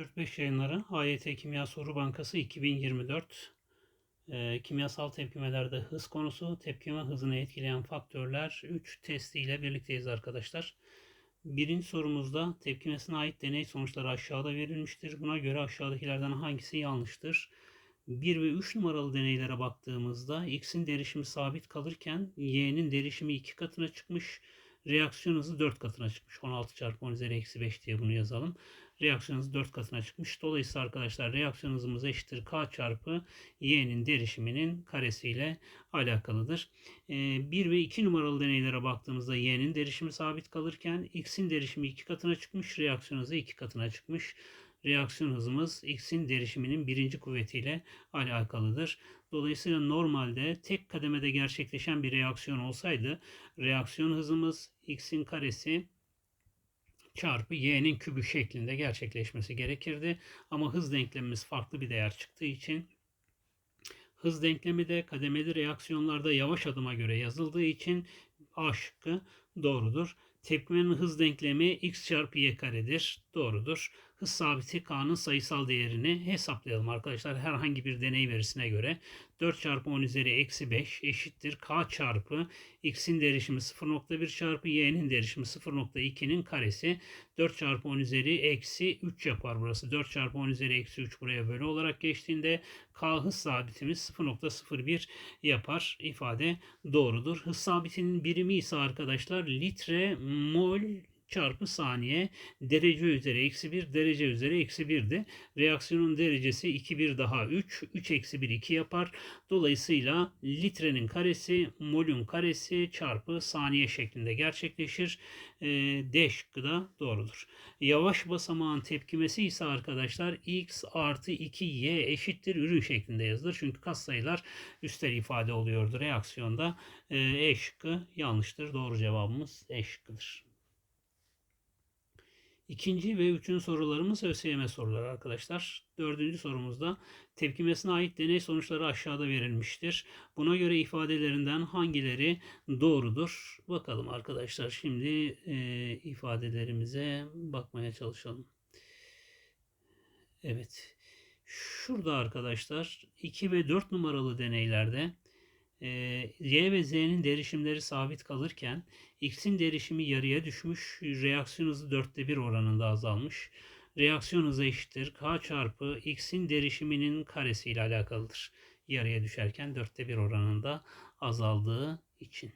4-5 yayınları AYT Kimya Soru Bankası 2024 Ee, kimyasal tepkimelerde hız konusu, tepkime hızını etkileyen faktörler 3 testiyle birlikteyiz arkadaşlar. Birinci sorumuzda tepkimesine ait deney sonuçları aşağıda verilmiştir. Buna göre aşağıdakilerden hangisi yanlıştır? 1 ve 3 numaralı deneylere baktığımızda X'in derişimi sabit kalırken Y'nin derişimi 2 katına çıkmış. Reaksiyon hızı 4 katına çıkmış. 16 çarpı 10 üzeri eksi 5 diye bunu yazalım. Reaksiyon hızı 4 katına çıkmış. Dolayısıyla arkadaşlar reaksiyon hızımız eşittir K çarpı Y'nin derişiminin karesiyle alakalıdır. 1 ve 2 numaralı deneylere baktığımızda Y'nin derişimi sabit kalırken X'in derişimi 2 katına çıkmış. Reaksiyon hızı 2 katına çıkmış reaksiyon hızımız X'in derişiminin birinci kuvvetiyle alakalıdır. Dolayısıyla normalde tek kademede gerçekleşen bir reaksiyon olsaydı reaksiyon hızımız X'in karesi çarpı y'nin kübü şeklinde gerçekleşmesi gerekirdi. Ama hız denklemimiz farklı bir değer çıktığı için hız denklemi de kademeli reaksiyonlarda yavaş adıma göre yazıldığı için A şıkkı doğrudur. Tepkimenin hız denklemi x çarpı y karedir. Doğrudur. Hız sabiti k'nın sayısal değerini hesaplayalım arkadaşlar. Herhangi bir deney verisine göre 4 çarpı 10 üzeri eksi 5 eşittir. k çarpı x'in derişimi 0.1 çarpı y'nin derişimi 0.2'nin karesi. 4 çarpı 10 üzeri eksi 3 yapar burası. 4 çarpı 10 üzeri eksi 3 buraya bölü olarak geçtiğinde k hız sabitimiz 0.01 yapar. ifade doğrudur. Hız sabitinin birimi ise arkadaşlar litre mol çarpı saniye derece üzeri eksi 1 derece üzeri eksi 1'di. Reaksiyonun derecesi 2 1 daha 3 3 eksi 1 2 yapar. Dolayısıyla litrenin karesi molün karesi çarpı saniye şeklinde gerçekleşir. E, D şıkkı da doğrudur. Yavaş basamağın tepkimesi ise arkadaşlar x artı 2y eşittir ürün şeklinde yazılır. Çünkü katsayılar üstel ifade oluyordu reaksiyonda. E, e şıkkı yanlıştır. Doğru cevabımız E şıkkıdır. İkinci ve üçüncü sorularımız ÖSYM soruları arkadaşlar. Dördüncü sorumuzda tepkimesine ait deney sonuçları aşağıda verilmiştir. Buna göre ifadelerinden hangileri doğrudur? Bakalım arkadaşlar şimdi e, ifadelerimize bakmaya çalışalım. Evet. Şurada arkadaşlar 2 ve 4 numaralı deneylerde e, Y ve Z'nin derişimleri sabit kalırken X'in derişimi yarıya düşmüş, reaksiyon hızı dörtte bir oranında azalmış. Reaksiyon hızı eşittir K çarpı X'in derişiminin karesi ile alakalıdır. Yarıya düşerken dörtte bir oranında azaldığı için.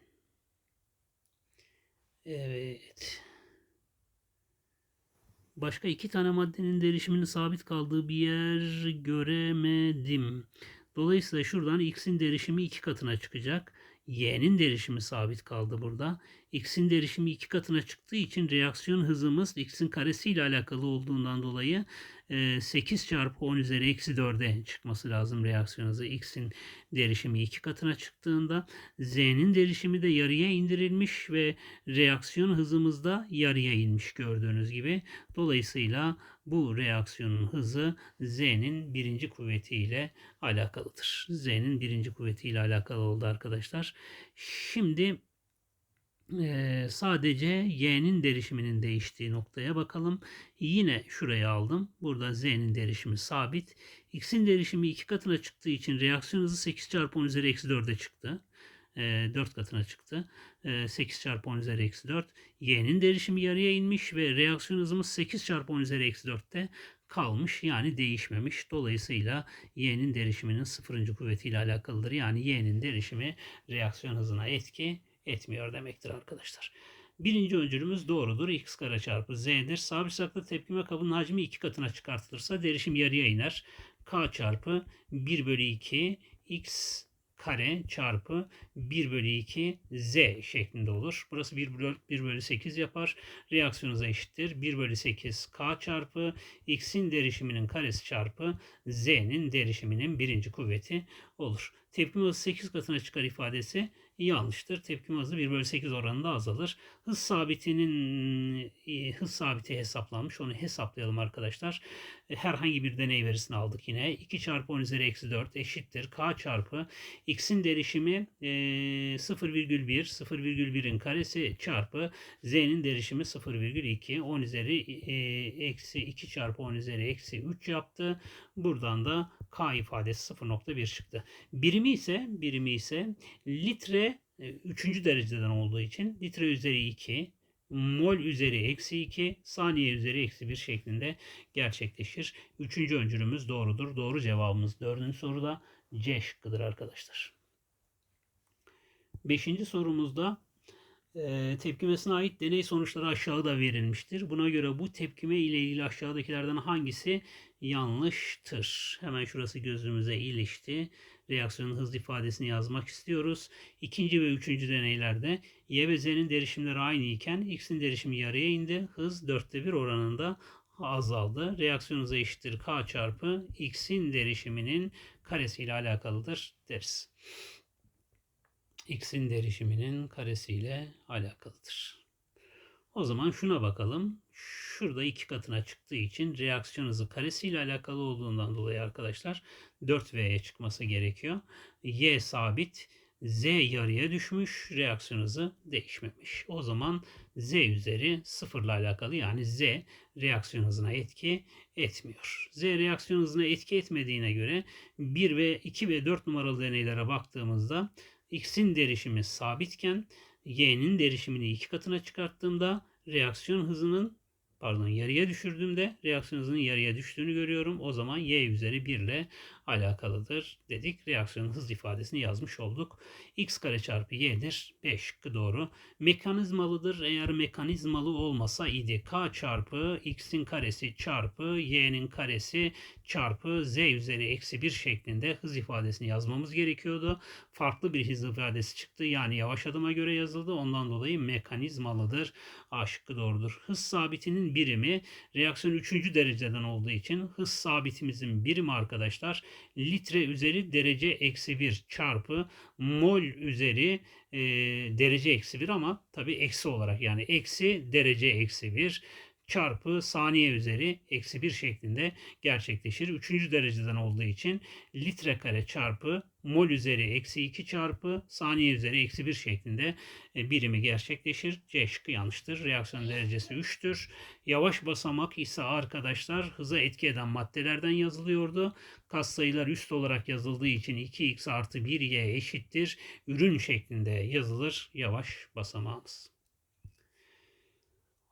Evet. Başka iki tane maddenin derişiminin sabit kaldığı bir yer göremedim. Dolayısıyla şuradan x'in derişimi iki katına çıkacak. y'nin derişimi sabit kaldı burada. X'in derişimi iki katına çıktığı için reaksiyon hızımız x'in karesiyle alakalı olduğundan dolayı 8 çarpı 10 üzeri eksi 4'e çıkması lazım reaksiyon hızı. X'in derişimi 2 katına çıktığında Z'nin derişimi de yarıya indirilmiş ve reaksiyon hızımız da yarıya inmiş gördüğünüz gibi. Dolayısıyla bu reaksiyonun hızı Z'nin birinci kuvvetiyle alakalıdır. Z'nin birinci kuvvetiyle alakalı oldu arkadaşlar. Şimdi ee, sadece y'nin derişiminin değiştiği noktaya bakalım. Yine şuraya aldım. Burada z'nin derişimi sabit. x'in derişimi iki katına çıktığı için reaksiyon hızı 8 çarpı 10 üzeri eksi 4'e çıktı. E, 4 katına çıktı. E, 8 çarpı 10 üzeri eksi 4. y'nin derişimi yarıya inmiş ve reaksiyon hızımız 8 çarpı 10 üzeri eksi 4'te kalmış yani değişmemiş. Dolayısıyla y'nin derişiminin sıfırıncı kuvvetiyle alakalıdır. Yani y'nin derişimi reaksiyon hızına etki etmiyor demektir arkadaşlar. Birinci öncülümüz doğrudur. X kare çarpı Z'dir. Sabit saklı tepkime kabının hacmi iki katına çıkartılırsa derişim yarıya iner. K çarpı 1 bölü 2 X kare çarpı 1 bölü 2 Z şeklinde olur. Burası 1 bölü, 1 bölü 8 yapar. Reaksiyonu eşittir. 1 bölü 8 K çarpı X'in derişiminin karesi çarpı Z'nin derişiminin birinci kuvveti olur. tepkime hızı 8 katına çıkar ifadesi yanlıştır. Tepkime hızı 1 bölü 8 oranında azalır. Hız sabitinin e, hız sabiti hesaplanmış. Onu hesaplayalım arkadaşlar. E, herhangi bir deney verisini aldık yine. 2 çarpı 10 üzeri eksi 4 eşittir. K çarpı x'in derişimi e, 0,1 0,1'in karesi çarpı z'nin derişimi 0,2 10 üzeri e, eksi 2 çarpı 10 üzeri eksi 3 yaptı. Buradan da K ifadesi 0.1 çıktı. Birimi ise birimi ise litre 3. dereceden olduğu için litre üzeri 2 mol üzeri eksi 2 saniye üzeri eksi 1 şeklinde gerçekleşir. Üçüncü öncülümüz doğrudur. Doğru cevabımız dördüncü soruda C şıkkıdır arkadaşlar. Beşinci sorumuzda e, tepkimesine ait deney sonuçları aşağıda verilmiştir. Buna göre bu tepkime ile ilgili aşağıdakilerden hangisi yanlıştır? Hemen şurası gözümüze ilişti. Reaksiyonun hız ifadesini yazmak istiyoruz. İkinci ve üçüncü deneylerde Y ve Z'nin derişimleri aynı iken X'in derişimi yarıya indi. Hız dörtte bir oranında azaldı. Reaksiyon hızı eşittir K çarpı X'in derişiminin karesiyle alakalıdır deriz x'in derişiminin karesiyle alakalıdır. O zaman şuna bakalım. Şurada iki katına çıktığı için reaksiyon hızı karesiyle alakalı olduğundan dolayı arkadaşlar 4V'ye çıkması gerekiyor. Y sabit, Z yarıya düşmüş, reaksiyon hızı değişmemiş. O zaman Z üzeri sıfırla alakalı yani Z reaksiyon hızına etki etmiyor. Z reaksiyon hızına etki etmediğine göre 1 ve 2 ve 4 numaralı deneylere baktığımızda x'in derişimi sabitken y'nin derişimini iki katına çıkarttığımda reaksiyon hızının pardon yarıya düşürdüğümde reaksiyon hızının yarıya düştüğünü görüyorum. O zaman y üzeri 1 ile alakalıdır dedik. Reaksiyonun hız ifadesini yazmış olduk. x kare çarpı y'dir. 5 şıkkı doğru. Mekanizmalıdır. Eğer mekanizmalı olmasa idi. k çarpı x'in karesi çarpı y'nin karesi çarpı z üzeri eksi 1 şeklinde hız ifadesini yazmamız gerekiyordu. Farklı bir hız ifadesi çıktı. Yani yavaş adıma göre yazıldı. Ondan dolayı mekanizmalıdır. A şıkkı doğrudur. Hız sabitinin birimi reaksiyon 3. dereceden olduğu için hız sabitimizin birimi arkadaşlar litre üzeri derece eksi 1 çarpı mol üzeri e, derece eksi 1 ama tabi eksi olarak yani eksi derece eksi 1 çarpı saniye üzeri eksi 1 şeklinde gerçekleşir. Üçüncü dereceden olduğu için litre kare çarpı mol üzeri eksi 2 çarpı saniye üzeri eksi 1 şeklinde e, birimi gerçekleşir. C şıkkı yanlıştır. Reaksiyon derecesi 3'tür. Yavaş basamak ise arkadaşlar hıza etki eden maddelerden yazılıyordu. Kas sayılar üst olarak yazıldığı için 2x artı 1y eşittir. Ürün şeklinde yazılır yavaş basamağımız.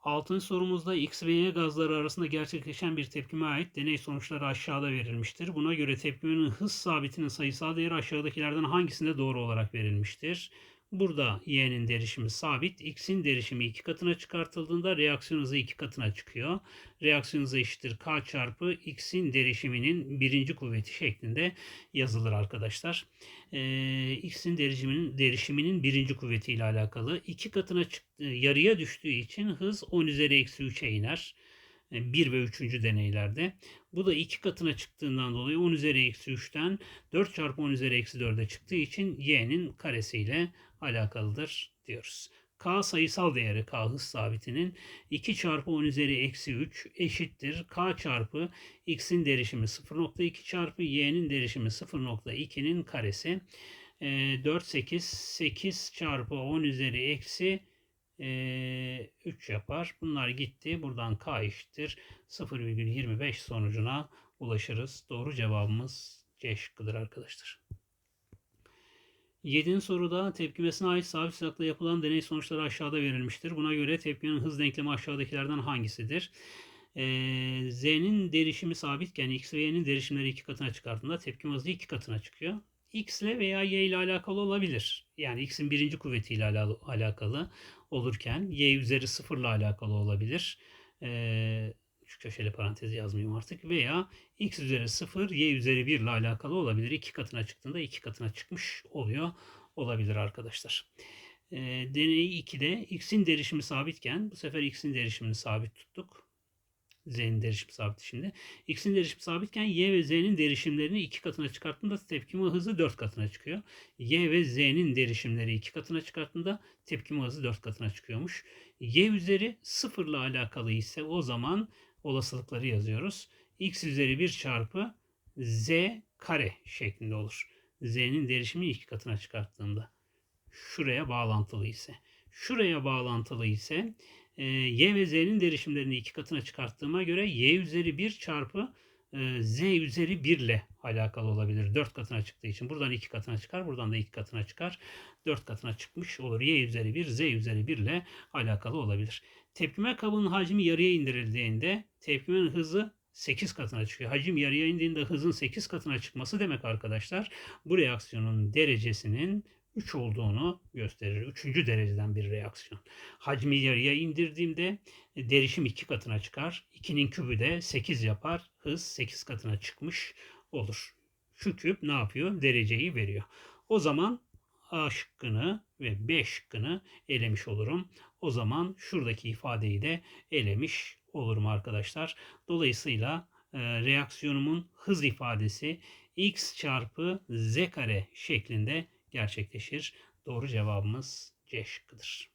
Altıncı sorumuzda X ve Y gazları arasında gerçekleşen bir tepkime ait deney sonuçları aşağıda verilmiştir. Buna göre tepkimenin hız sabitinin sayısal değeri aşağıdakilerden hangisinde doğru olarak verilmiştir? Burada y'nin derişimi sabit. X'in derişimi iki katına çıkartıldığında reaksiyon hızı iki katına çıkıyor. Reaksiyon hızı eşittir K çarpı X'in derişiminin birinci kuvveti şeklinde yazılır arkadaşlar. Ee, X'in derişiminin, derişiminin birinci kuvveti ile alakalı. iki katına çıktı, yarıya düştüğü için hız 10 üzeri eksi 3'e iner. 1 ve 3. deneylerde. Bu da 2 katına çıktığından dolayı 10 üzeri eksi 3'ten 4 çarpı 10 üzeri eksi 4'e çıktığı için y'nin karesiyle alakalıdır diyoruz. K sayısal değeri K hız sabitinin 2 çarpı 10 üzeri eksi 3 eşittir. K çarpı X'in derişimi 0.2 çarpı Y'nin derişimi 0.2'nin karesi. 4, 8, 8 çarpı 10 üzeri eksi 3 yapar. Bunlar gitti. Buradan K eşittir. 0,25 sonucuna ulaşırız. Doğru cevabımız C şıkkıdır arkadaşlar. 7. soruda tepkimesine ait sabit sıcaklıkla yapılan deney sonuçları aşağıda verilmiştir. Buna göre tepkimenin hız denklemi aşağıdakilerden hangisidir? Ee, Z'nin derişimi sabitken X ve Y'nin derişimleri iki katına çıkarttığında tepkime hızı iki katına çıkıyor. X ile veya Y ile alakalı olabilir. Yani X'in birinci kuvvetiyle alakalı olurken Y üzeri sıfırla alakalı olabilir. Ee, şu köşeli parantezi yazmayayım artık. Veya x üzeri 0, y üzeri 1 ile alakalı olabilir. İki katına çıktığında iki katına çıkmış oluyor. Olabilir arkadaşlar. E, deney 2'de x'in derişimi sabitken bu sefer x'in derişimini sabit tuttuk. Z'nin derişimi sabit şimdi. X'in derişimi sabitken Y ve Z'nin derişimlerini iki katına çıkarttığında tepkime hızı dört katına çıkıyor. Y ve Z'nin derişimleri iki katına çıkarttığında tepkime hızı dört katına çıkıyormuş. Y üzeri sıfırla alakalı ise o zaman olasılıkları yazıyoruz. X üzeri 1 çarpı Z kare şeklinde olur. Z'nin derişimi iki katına çıkarttığında. Şuraya bağlantılı ise. Şuraya bağlantılı ise y ve z'nin derişimlerini iki katına çıkarttığıma göre y üzeri 1 çarpı z üzeri 1 ile alakalı olabilir. 4 katına çıktığı için. Buradan 2 katına çıkar. Buradan da 2 katına çıkar. 4 katına çıkmış olur. Y üzeri 1, Z üzeri 1 ile alakalı olabilir. Tepkime kabının hacmi yarıya indirildiğinde tepkimenin hızı 8 katına çıkıyor. Hacim yarıya indiğinde hızın 8 katına çıkması demek arkadaşlar bu reaksiyonun derecesinin 3 olduğunu gösterir. Üçüncü dereceden bir reaksiyon. Hacmi yarıya indirdiğimde e, derişim 2 katına çıkar. 2'nin kübü de 8 yapar. Hız 8 katına çıkmış olur. Şu küp ne yapıyor? Dereceyi veriyor. O zaman A şıkkını ve B şıkkını elemiş olurum. O zaman şuradaki ifadeyi de elemiş olurum arkadaşlar. Dolayısıyla e, reaksiyonumun hız ifadesi x çarpı z kare şeklinde gerçekleşir. Doğru cevabımız C şıkkıdır.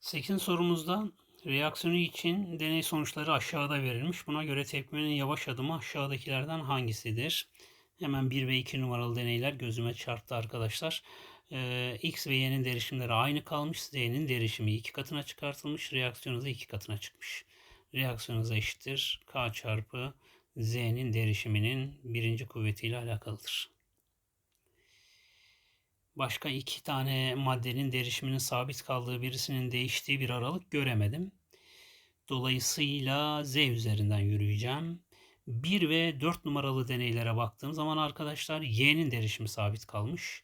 8. sorumuzda reaksiyonu için deney sonuçları aşağıda verilmiş. Buna göre tepkimenin yavaş adımı aşağıdakilerden hangisidir? Hemen 1 ve 2 numaralı deneyler gözüme çarptı arkadaşlar. Ee, X ve Y'nin derişimleri aynı kalmış. Z'nin derişimi 2 katına çıkartılmış. Reaksiyon hızı 2 katına çıkmış. Reaksiyon hızı eşittir. K çarpı Z'nin derişiminin birinci kuvvetiyle alakalıdır. Başka iki tane maddenin derişiminin sabit kaldığı birisinin değiştiği bir aralık göremedim. Dolayısıyla Z üzerinden yürüyeceğim. 1 ve 4 numaralı deneylere baktığım zaman arkadaşlar Y'nin derişimi sabit kalmış.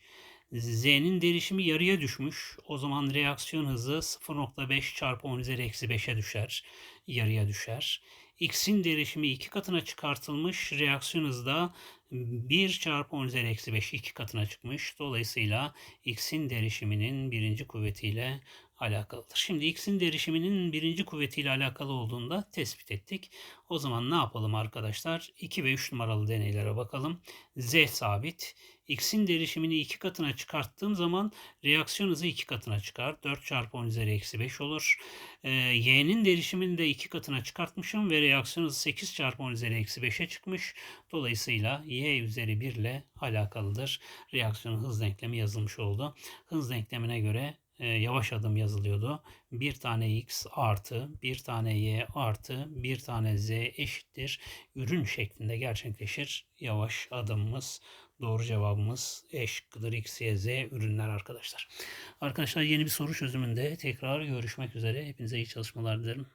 Z'nin derişimi yarıya düşmüş. O zaman reaksiyon hızı 0.5 çarpı 10 üzeri eksi 5'e düşer. Yarıya düşer. X'in derişimi iki katına çıkartılmış. Reaksiyon hızı da 1 çarpı 10 üzeri eksi 5 iki katına çıkmış. Dolayısıyla X'in derişiminin birinci kuvvetiyle alakalıdır. Şimdi X'in derişiminin birinci kuvvetiyle alakalı olduğunda tespit ettik. O zaman ne yapalım arkadaşlar? 2 ve 3 numaralı deneylere bakalım. Z sabit. X'in derişimini 2 katına çıkarttığım zaman reaksiyon hızı 2 katına çıkar. 4 çarpı 10 üzeri eksi 5 olur. Ee, Y'nin derişimini de 2 katına çıkartmışım ve reaksiyon hızı 8 çarpı 10 üzeri eksi 5'e çıkmış. Dolayısıyla Y üzeri 1 ile alakalıdır. Reaksiyonun hız denklemi yazılmış oldu. Hız denklemine göre e, yavaş adım yazılıyordu. Bir tane x artı bir tane y artı bir tane z eşittir. Ürün şeklinde gerçekleşir yavaş adımımız. Doğru cevabımız E şıkkıdır. X, Y, Z ürünler arkadaşlar. Arkadaşlar yeni bir soru çözümünde tekrar görüşmek üzere. Hepinize iyi çalışmalar dilerim.